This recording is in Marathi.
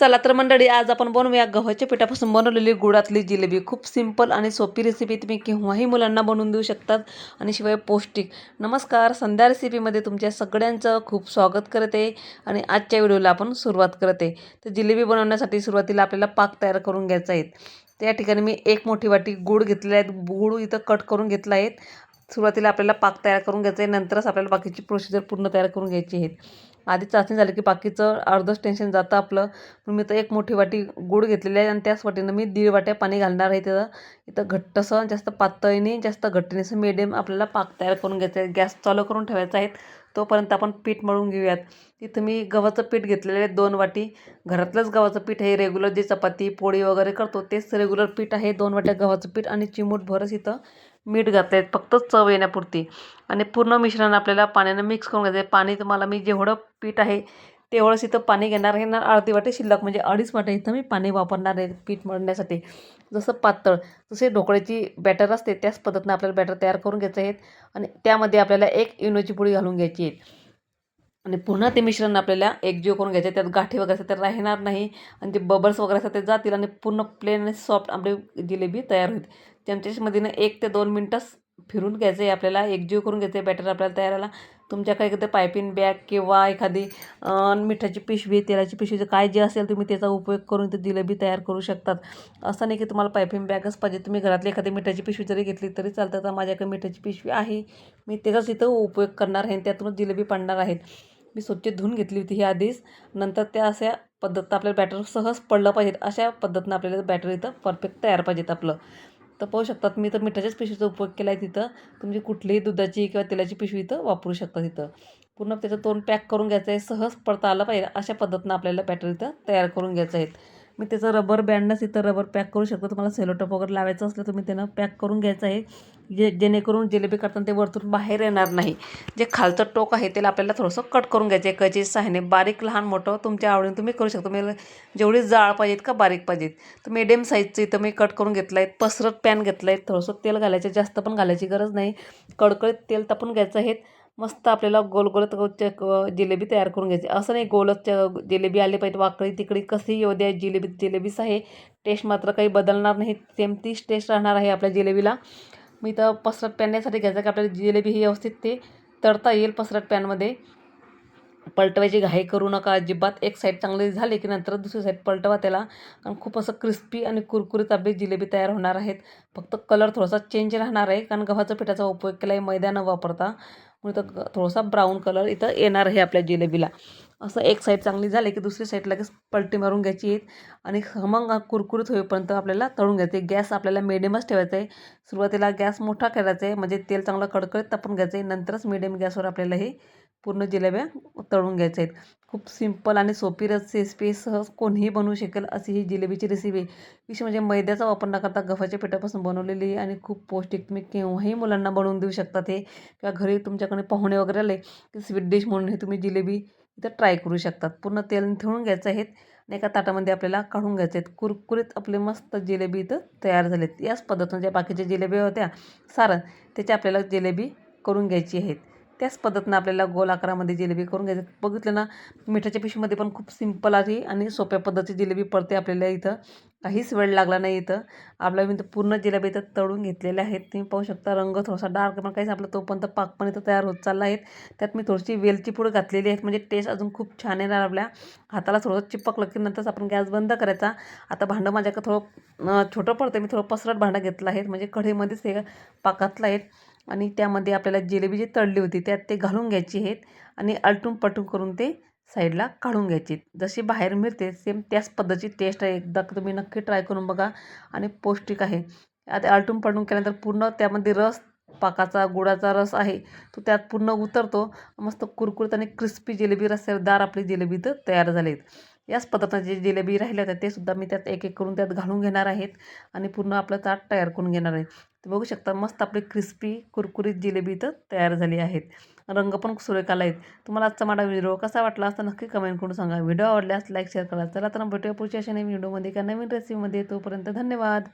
चला तर मंडळी आज आपण बनवूया गव्हाच्या पिठापासून बनवलेली गुळातली जिलेबी. खूप सिंपल आणि सोपी रेसिपी तुम्ही केव्हाही मुलांना बनवून देऊ शकतात आणि शिवाय पौष्टिक. नमस्कार संध्या रेसिपीमध्ये तुमच्या सगळ्यांचं खूप स्वागत करते आणि आजच्या व्हिडिओला आपण सुरुवात करते. तर जिलेबी बनवण्यासाठी सुरुवातीला आपल्याला पाक तयार करून घ्यायचा आहे. त्या ठिकाणी मी एक मोठी वाटी गूळ घेतलेले आहेत गूळ इथं कट करून घेतला आहेत सुरुवातीला आपल्याला पाक तयार करून घ्यायचा आहे. नंतरच आपल्याला बाकीची प्रोसिजर पूर्ण तयार करून घ्यायची आहेत आधी चाचणी झाली की बाकीचं अर्धंच टेन्शन जातं आपलं. मी तर एक मोठी वाटी गूळ घेतलेली आहे आणि त्याच वाटीनं मी दीड वाट्या पाणी घालणार आहे तिथं. इथं घट्टसं जास्त पातळीने जास्त घट्टने मीडियम आपल्याला पाक तयार करून घ्यायचं आहे. गॅस चालू करून ठेवायचा आहे. तोपर्यंत आपण पीठ मळून घेऊयात. तिथं मी गव्हाचं पीठ घेतलेलं आहे दोन वाटी. घरातलंच गव्हाचं पीठ आहे. रेग्युलर जे चपाती पोळी वगैरे करतो तेच रेग्युलर पीठ आहे. दोन वाट्या गव्हाचं पीठ आणि चिमूटभरच इथं मीठ घातलं आहे फक्त चव येण्यापुरती. आणि पूर्ण मिश्रण आपल्याला पाण्यानं मिक्स करून घ्यायचं आहे पाणी तुम्हाला मी जेवढं पीठ आहे तेवढंच इथं पाणी घेणार आहे. अर्धी वाटी शिल्लक म्हणजे अडीच वाटे इथं मी पाणी वापरणार आहे पीठ मळण्यासाठी. जसं पातळ जसे ढोकळ्याची बॅटर असते त्याच पद्धतीनं आपल्याला बॅटर तयार करून घ्यायचं आहे. आणि त्यामध्ये आपल्याला एक इनोची पुडी घालून घ्यायची आहे. आणि पुन्हा ते मिश्रण आपल्याला एकजीव करून घ्यायचं त्यात गाठी वगैरे असतात तर राहणार नाही. आणि ते बबल्स वगैरे असतात ते जातील. आणि पूर्ण प्लेन आणि सॉफ्ट आपली जिलेबी तयार होईल. चमच्यामधीनं एक ते दोन मिनटंच फिरून घ्यायचं आहे आपल्याला एकजीव करून घ्यायचं आहे बॅटर आपल्याला तयार आला तुमच्याकडे एखादं पायपिंग बॅग किंवा एखादी मिठाची पिशवी तेलाची पिशवी काय जे असेल तुम्ही त्याचा उपयोग करून ते जिलेबी तयार करू शकतात. असं नाही की तुम्हाला पायपिंग बॅगच पाहिजे. तुम्ही घरातली एखादी मिठाची पिशवी जरी घेतली तरी चालतं. तर माझ्याकडे मिठाची पिशवी आहे. मी त्याचाच इथं उपयोग करणार आहे त्यातूनच जिलेबी पाडणार आहेत. मी स्वच्छ धुवून घेतली होती ही आधीच. नंतर त्या अशा पद्धतीनं आपल्याला बॅटर सहज पडलं पाहिजेत. अशा पद्धतीनं आपल्याला बॅटर इथं परफेक्ट तयार पाहिजेत आपलं. तर पाहू शकतात मी तर मिठाच्याच पिशवीचा उपयोग केला आहे तिथं तुमची कुठलीही दुधाची किंवा तेलाची पिशवी इथं वापरू शकता तिथं. पूर्ण त्याचं तोंड पॅक करून घ्यायचं आहे सहज पडता आलं पाहिजे अशा पद्धतीनं आपल्याला बॅटर इथं तयार करून घ्यायचं आहे. मी त्याचं रबर बँडच इथं रबर पॅक करू शकतो. तुम्हाला सेलोटप वगैरे लावायचं असलं तुम्ही त्यानं पॅक करून घ्यायचं आहे. जे जेणेकरून जिलेबी करताना ते वरतून बाहेर येणार नाही. जे खालचं टोक आहे त्याला आपल्याला थोडंसं कट करून घ्यायचं आहे. कैची सहायने बारीक लहान मोठं तुमच्या आवडीने तुम्ही करू शकता. तुम्ही जेवढी जाळ पाहिजेत का बारीक पाहिजेत. तर मीडियम साईजचं इथं मी कट करून घेतलं आहे. पसरत पॅन घेतलं आहे. थोडंसं तेल घालायचं जास्त पण घालायची गरज नाही. कडकडीत तेल तापून घ्यायचं आहे. मस्त आपल्याला गोल गोल जिलेबी तयार करून घ्यायची. असं नाही गोलच जिलेबी आली पाहिजे वाकडी तिकडी कशी येऊ द्या जिलेबी जिलेबीच आहे. टेस्ट मात्र काही बदलणार नाही. सेम तीच टेस्ट राहणार आहे आपल्या जिलेबीला. मी तर पसरट पॅनण्यासाठी घ्यायचं की? आपल्याला जिलेबी ही व्यवस्थित ते तळता येईल पसरट पॅनमध्ये. पलटवायची घाई करू नका. अजिबात. एक साईड चांगली झाली की नंतर दुसरी साईड पलटवा त्याला. कारण खूप असं क्रिस्पी आणि कुरकुरीत आपली जिलेबी तयार होणार आहेत. फक्त कलर थोडासा चेंज राहणार आहे. कारण गव्हाचा पिठाचा उपयोग केला आहे मैदा न वापरता. म्हणून तर थोडासा ब्राऊन कलर इथं येणार आहे आपल्या जिलेबीला. असं एक साईड चांगली झाली की दुसरी साईड लगेच पलटी मारून घ्यायची. आहेत आणि खमंग कुरकुरीत होईपर्यंत आपल्याला तळून घ्यायचे गॅस आपल्याला मिडियमच ठेवायचा आहे सुरुवातीला गॅस मोठा करायचा आहे म्हणजे तेल चांगलं कडकडीत तापून घ्यायचं आहे नंतरच मिडियम गॅसवर आपल्याला हे पूर्ण जिलेब्या तळून घ्यायच्या आहेत खूप सिंपल आणि सोपी रेसिपी सहज कोणीही बनवू शकेल अशी ही जिलेबीची रेसिपी विशेष म्हणजे मैद्याचा वापर न करता गव्हाच्या पिठापासून बनवलेली आणि खूप पौष्टिक तुम्ही केव्हाही मुलांना बनवून देऊ शकता ते किंवा घरी तुमच्याकडे पाहुणे वगैरे आले की स्वीट डिश म्हणून हे तुम्ही जिलेबी इथं ट्राय करू शकतात. पूर्ण तेल ठेवून घ्यायचं आहेत आणि एका ताटामध्ये आपल्याला काढून घ्यायचे आहेत. कुरकुरीत आपले मस्त जिलेबी इथं तयार झालेत. याच पद्धतीने ज्या बाकीच्या जिलेबी होत्या सारण त्याच्या आपल्याला जिलेबी करून घ्यायची आहेत. त्याच पद्धतीनं आपल्याला गोल आकारामध्ये जिलेबी करून घ्यायचं. बघितलं ना मिठाच्या पिशवीमध्ये पण खूप सिंपल आहे आणि सोप्या पद्धतीची जिलेबी पडते आपल्याला इथं. काहीच वेळ लागला नाही इथं. आपल्या मी पूर्ण जिलेबी इथं तळून घेतलेल्या आहेत. तुम्ही पाहू शकता रंग थोडासा डार्क पण काहीच आपलं तोपर्यंत पाक पण इथं तयार होत चालला आहे. त्यात मी थोडीशी वेलची पूड घातलेली आहे. म्हणजे टेस्ट अजून खूप छान येणार आपल्या हाताला. थोडं चिपकलं की नंतरच आपण गॅस बंद करायचा. आता भांडं माझ्याकडं थोडं छोटं पडतं मी थोडं पसरट भांडं घेतलं आहे. म्हणजे कढईमध्येच हे पाकातलं आहेत आणि त्यामध्ये आपल्याला जिलेबी जी तळली होती त्यात ते घालून घ्यायची आहेत आणि अलटून पलटून करून ते साईडला काढून घ्यायची जशी बाहेर मिळते सेम त्याच पद्धतीची टेस्ट आहे. एकदा तुम्ही नक्की ट्राय करून बघा आणि पौष्टिक आहे. आता आलटून पलटून केल्यानंतर पूर्ण त्यामध्ये रस पाकाचा गुळाचा रस आहे तो त्यात पूर्ण उतरतो. मस्त कुरकुरीत आणि क्रिस्पी जिलेबी रस्सेदार आपली जिलेबी तर तयार झालीत. याच पदार्थाचे जे जिलेबी राहिल्या होत्या ते सुद्धा मी त्यात एक एक करून त्यात घालून घेणार आहेत आणि पूर्ण आपलं ताट तयार करून घेणार आहे. ते बघू शकता मस्त आपली क्रिस्पी कुरकुरीत जिलेबी इथं तयार झाली आहेत. रंग पण सुरेख आला आहेत. तुम्हाला आजचा माझा व्हिडिओ कसा वाटला असता नक्की कमेंट करून सांगा. व्हिडिओ आवडल्यास लाईक शेअर करा. चला तर भेटूया पुढच्या अशा नवीन व्हिडिओमध्ये का नवीन रेसिपीमध्ये तोपर्यंत धन्यवाद.